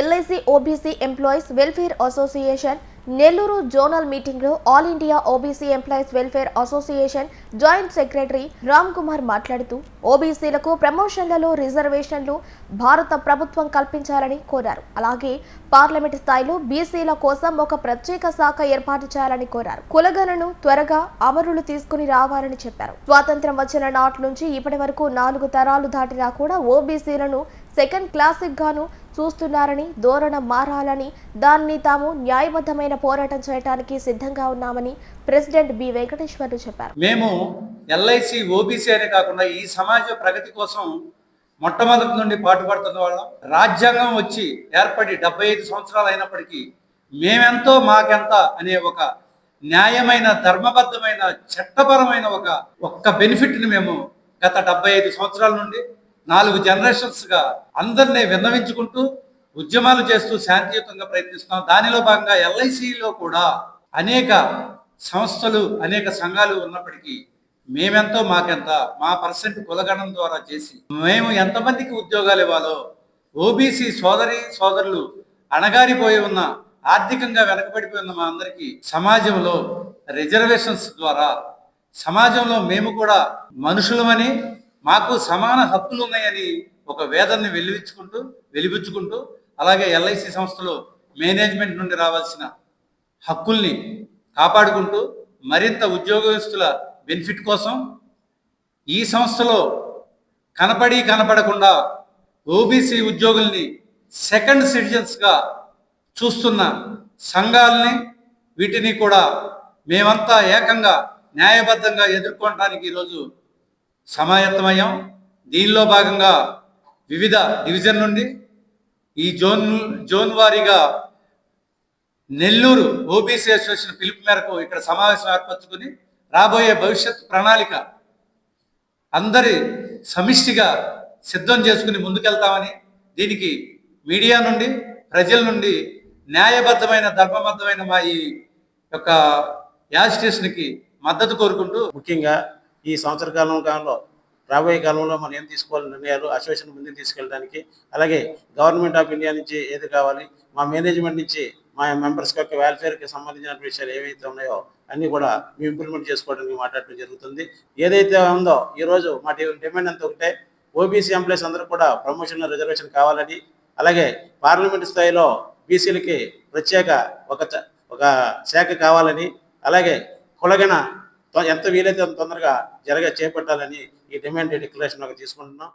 LIC OBC employees welfare association Nellore zonal మీటింగ్లో all India OBC employees welfare association joint secretary Ram Kumar మాట్లాడుతూ ఓబీసీలకు ప్రమోషన్లలో రిజర్వేషన్లు భారత ప్రభుత్వం కల్పించాలని కోరారు. అలాగే పార్లమెంట్ స్థాయిలో బీసీల కోసం ఒక ప్రత్యేక శాఖ ఏర్పాటు చేయాలని కోరారు. కులగణను త్వరగా అమరులు తీసుకుని రావాలని చెప్పారు. స్వాతంత్రం వచ్చిన నాటి నుంచి ఇప్పటి వరకు నాలుగు తరాలు దాటినా కూడా ఓబీసీలను సెకండ్ క్లాసిక్ గాను చూస్తున్నారని ధోరణ మారాలని దాన్ని తాము న్యాయబద్ధమైన పోరాటం చేయడానికి సిద్ధంగా ఉన్నామని ప్రెసిడెంట్ బి. వెంకటేశ్వర్లు చెప్పారు. మేము ఎల్ఐసి ఓబీసీ అనే కాకుండా ఈ సమాజ ప్రగతి కోసం మొట్టమొదటి నుండి పాటుపడుతున్న వాళ్ళం. రాజ్యాంగం వచ్చి ఏర్పడి డెబ్బై ఐదు సంవత్సరాలు అయినప్పటికీ మేమెంతో మాకెంత అనే ఒక న్యాయమైన ధర్మబద్ధమైన చట్టపరమైన ఒక ఒక్క బెనిఫిట్ని మేము గత డెబ్బై ఐదు సంవత్సరాల నుండి నాలుగు జనరేషన్స్గా అందరినీ విన్నవించుకుంటూ ఉద్యమాలు చేస్తూ శాంతియుతంగా ప్రయత్నిస్తున్నాం. దానిలో భాగంగా ఎల్ఐసిలో కూడా అనేక సంస్థలు అనేక సంఘాలు ఉన్నప్పటికీ మేమెంతో మాకెంత మా పర్సెంట్ కులగణం ద్వారా చేసి మేము ఎంతమందికి ఉద్యోగాలు ఇవ్వాలో ఓబీసీ సోదరి సోదరులు అణగారిపోయి ఉన్న ఆర్థికంగా వెనకబడిపోయి ఉన్న మా అందరికీ సమాజంలో రిజర్వేషన్స్ ద్వారా సమాజంలో మేము కూడా మనుషులమని మాకు సమాన హక్కులు ఉన్నాయని ఒక వేదన్ని వెలివించుకుంటూ వెలిపించుకుంటూ అలాగే ఎల్ఐసి సంస్థలో మేనేజ్మెంట్ నుండి రావాల్సిన హక్కుల్ని కాపాడుకుంటూ మరింత ఉద్యోగస్తుల బెనిఫిట్ కోసం ఈ సంస్థలో కనపడి కనపడకుండా ఓబీసీ ఉద్యోగుల్ని సెకండ్ సిటిజన్స్గా చూస్తున్న సంఘాలని వీటిని కూడా మేమంతా ఏకంగా న్యాయబద్ధంగా ఎదుర్కోవడానికి ఈరోజు సమాయత్తమయ్యాం. దీనిలో భాగంగా వివిధ డివిజన్ నుండి ఈ జోన్ జోన్ వారీగా నెల్లూరు ఓబీసీ అసోసియేషన్ పిలుపు మేరకు ఇక్కడ సమావేశం ఏర్పరచుకుని రాబోయే భవిష్యత్ ప్రణాళిక అందరి సమిష్టిగా సిద్ధం చేసుకుని ముందుకెళ్తామని దీనికి మీడియా నుండి ప్రజల నుండి న్యాయబద్ధమైన ధర్మబద్ధమైన మా ఈ యొక్క యాజిటేషన్కి మద్దతు కోరుకుంటూ ముఖ్యంగా ఈ సంవత్సర కాలం కాలంలో రాబోయే కాలంలో మనం ఏం తీసుకోవాలి నిర్ణయాలు అసోసియేషన్ ముందుకు తీసుకెళ్ళడానికి అలాగే గవర్నమెంట్ ఆఫ్ ఇండియా నుంచి ఏది కావాలి మా మేనేజ్మెంట్ నుంచి మా మెంబర్స్ యొక్క వెల్ఫేర్కి సంబంధించిన విషయాలు ఏవైతే ఉన్నాయో అన్నీ కూడా మేము ఇంప్లిమెంట్ చేసుకోవడానికి మాట్లాడటం జరుగుతుంది. ఏదైతే ఉందో ఈరోజు మా డిమాండ్ అంతా ఒకటే ఓబీసీ ఎంప్లాయీస్ అందరూ కూడా ప్రమోషన్ రిజర్వేషన్ కావాలని అలాగే పార్లమెంట్ స్థాయిలో బీసీలకి ప్రత్యేక ఒక ఒక శాఖ కావాలని అలాగే కులగణ ఎంత వీలైతే అంత తొందరగా జరగ చేపట్టాలని ఈ డిమాండ్ డిక్లరేషన్ తీసుకుంటున్నాం.